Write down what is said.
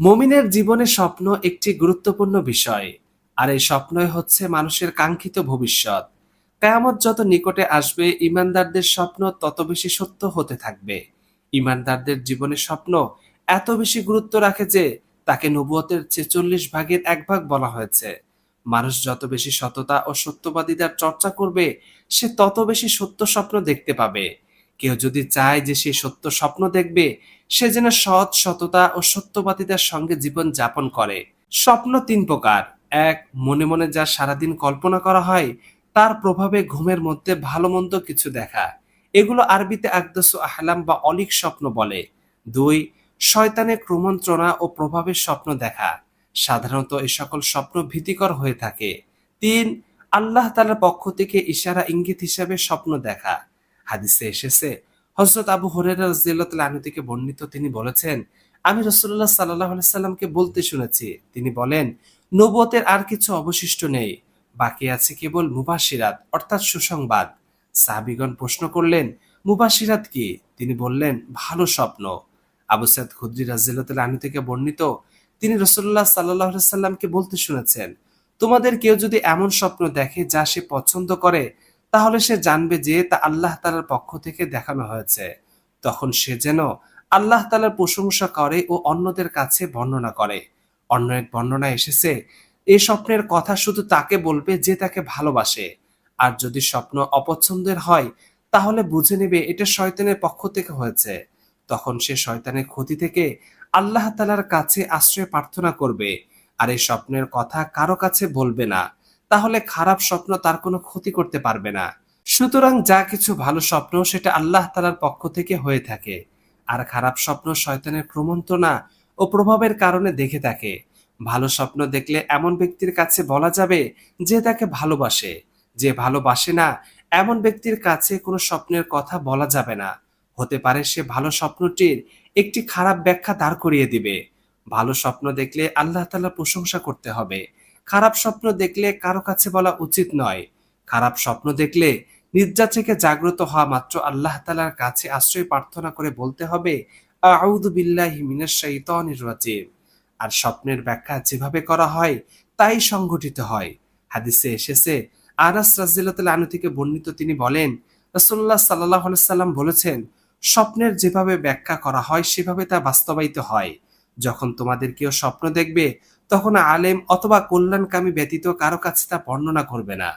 মমিনের জীবনে স্বপ্ন একটি গুরুত্বপূর্ণ বিষয়, আর এই স্বপ্নই হচ্ছে মানুষের কাঙ্ক্ষিত ভবিষ্যৎ। কেয়ামত যত নিকটে আসবে, ইমানদারদের স্বপ্ন তত বেশি সত্য হতে থাকবে। ইমানদারদের জীবনে স্বপ্ন এত বেশি গুরুত্ব রাখে যে, তাকে নবুয়তের ছেচল্লিশ ভাগের এক ভাগ বলা হয়েছে। মানুষ যত বেশি সততা ও সত্যবাদিতার চর্চা করবে, সে তত বেশি সত্য স্বপ্ন দেখতে পাবে। কেউ যদি চায় যে সে সত্য স্বপ্ন দেখবে, সে যেন সৎ সততা ও সত্যবাদিতার সঙ্গে জীবন যাপন করে। স্বপ্ন তিন প্রকার। এক, মনে মনে যা সারাদিন কল্পনা করা হয়, তার প্রভাবে ঘুমের মধ্যে ভালো মন্দ কিছু দেখা। এগুলো আরবিতে আকদস আহলাম বা অলিক স্বপ্ন বলে। দুই শয়তানের ক্রমন্ত্রণা ও প্রভাবের স্বপ্ন দেখা। সাধারণত এই সকল স্বপ্ন ভীতিকর হয়ে থাকে। তিন, আল্লাহ তালার পক্ষ থেকে ইশারা ইঙ্গিত হিসাবে স্বপ্ন দেখা। হাদিসে এসেছে। হজরত আবু হরেরা থেকে বর্ণিত তিনি বলেছেন, আমি রসুল্লাহ সাল্লাহ সাল্লামকে বলতে শুনেছি। তিনি বলেন নবতের আর কিছু অবশিষ্ট নেই। বাকি আছে কেবল মুবাসিরাত, অর্থাৎ সুসংবাদ। সাহাবিগণ প্রশ্ন করলেন, মুবাসিরাত কি? তিনি বললেন, ভালো স্বপ্ন। আবু সাদ খুদ্রি রাজিয়াল্লাহ আনু থেকে বর্ণিত, তিনি রসুল্লাহ সাল্লাহ সাল্লামকে বলতে শুনেছেন। তোমাদের কেউ যদি এমন স্বপ্ন দেখে যা সে পছন্দ করে তাহলে সে জানবে যে তা আল্লাহ তালার পক্ষ থেকে দেখানো হয়েছে। তখন সে যেন আল্লাহ তালার প্রশংসা করে ও অন্যদের কাছে বর্ণনা করে। অন্য এক বর্ণনা এসেছে এই স্বপ্নের কথা শুধু তাকে বলবে যে তাকে ভালোবাসে। আর যদি স্বপ্ন অপছন্দের হয়, তাহলে বুঝে নেবে এটা শয়তানের পক্ষ থেকে হয়েছে। তখন সে শয়তানের ক্ষতি থেকে আল্লাহ তালার কাছে আশ্রয় প্রার্থনা করবে। আর এই স্বপ্নের কথা কারও কাছে বলবে না। তাহলে খারাপ স্বপ্ন তার কোনো ক্ষতি করতে পারবে না। সুতরাং যা কিছু ভালো স্বপ্ন সেটা আল্লাহ তালার পক্ষ থেকে হয়ে থাকে। আর খারাপ স্বপ্ন শয়তানের ক্রমন্তনা ও প্রভাবের কারণে দেখে থাকে। ভালো স্বপ্ন দেখলে এমন ব্যক্তির কাছে বলা যাবে যে তাকে ভালোবাসে। যে ভালোবাসে না, এমন ব্যক্তির কাছে কোনো স্বপ্নের কথা বলা যাবে না। হতে পারে সে ভালো স্বপ্নটির একটি খারাপ ব্যাখ্যা দাঁড় করিয়ে দিবে। ভালো স্বপ্ন দেখলে আল্লাহ তালা প্রশংসা করতে হবে। খারাপ স্বপ্ন দেখলে কারও কাছে বলা উচিত নয়। খারাপ স্বপ্ন দেখলে নিদ্রা থেকে জাগ্রত হওয়া মাত্র আল্লাহ তালার কাছে আশ্রয় প্রার্থনা করে বলতে হবে আর স্বপ্নের ব্যাখ্যা যেভাবে করা হয়, তাই সংঘটিত হয়। হাদিসে এসেছে, আনাস আনু থেকে বর্ণিত তিনি বলেন রসুল্লাহ সাল্লাহ সাল্লাম বলেছেন, স্বপ্নের যেভাবে ব্যাখ্যা করা হয়, সেভাবে তা বাস্তবায়িত হয়। যখন তোমাদের কেউ স্বপ্ন দেখবে তখন আলেম অথবা কল্যাণকামী ব্যতীত কারও কাছে তা বর্ণনা করবে না।